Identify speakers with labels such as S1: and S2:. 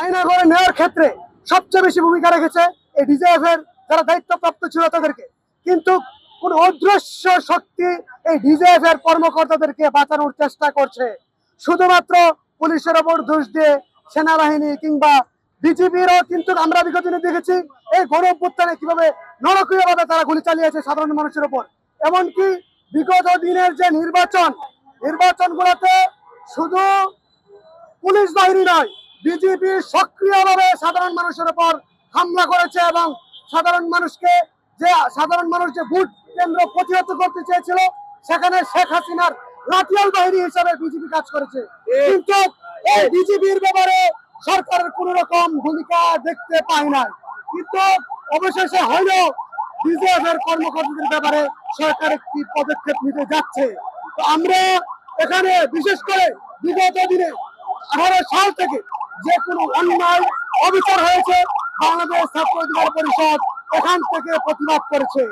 S1: আয়না করে নেওয়ার ক্ষেত্রে সবচেয়ে বেশি ভূমিকা রেখেছে এই ডিজিএফ এর যারা দায়িত্বপ্রাপ্ত ছিল তাদেরকে। কিন্তু কোন অদৃশ্য শক্তি এই ডিজিএফ এর কর্মকর্তাদেরকে বাঁচানোর চেষ্টা করছে। শুধুমাত্র পুলিশের ওপর দোষ দিয়ে সেনাবাহিনী কিংবা বিজিবিরও কিন্তু আমরা বিগত দিনে দেখেছি, এই গণ অভ্যুত্থানে কীভাবে নরকীয় ভাবে তারা গুলি চালিয়েছে সাধারণ মানুষের উপর এমনকি বিগত দিনের যে নির্বাচন, নির্বাচনগুলোতে শুধু পুলিশ বাহিনী নয় বিজেপি সক্রিয়ভাবে সাধারণ মানুষের উপর হামলা করেছে এবং সাধারণ মানুষকে যে সাধারণ মানুষ যে ভোট কেন্দ্র প্রতিহত করতে চেয়েছিল সেখানে শেখ হাসিনার লাঠিয়াল বাহিনী হিসাবে বিজেপি কাজ করেছে। কিন্তু এই বিজেপির ব্যাপারে সরকারের কোন রকম ভূমিকা দেখতে পাই না কিন্তু অবশেষে হলেও এর কর্মকর্তাদের ব্যাপারে সরকার একটি পদক্ষেপ নিতে যাচ্ছে। তো আমরা এখানে বিশেষ করে বিগত দিনে আঠারো সাল থেকে যে কোনো অন্যায় অবিচার হয়েছে বাংলাদেশ ছাত্র অধিকার পরিষদ এখান থেকে প্রতিবাদ করেছে।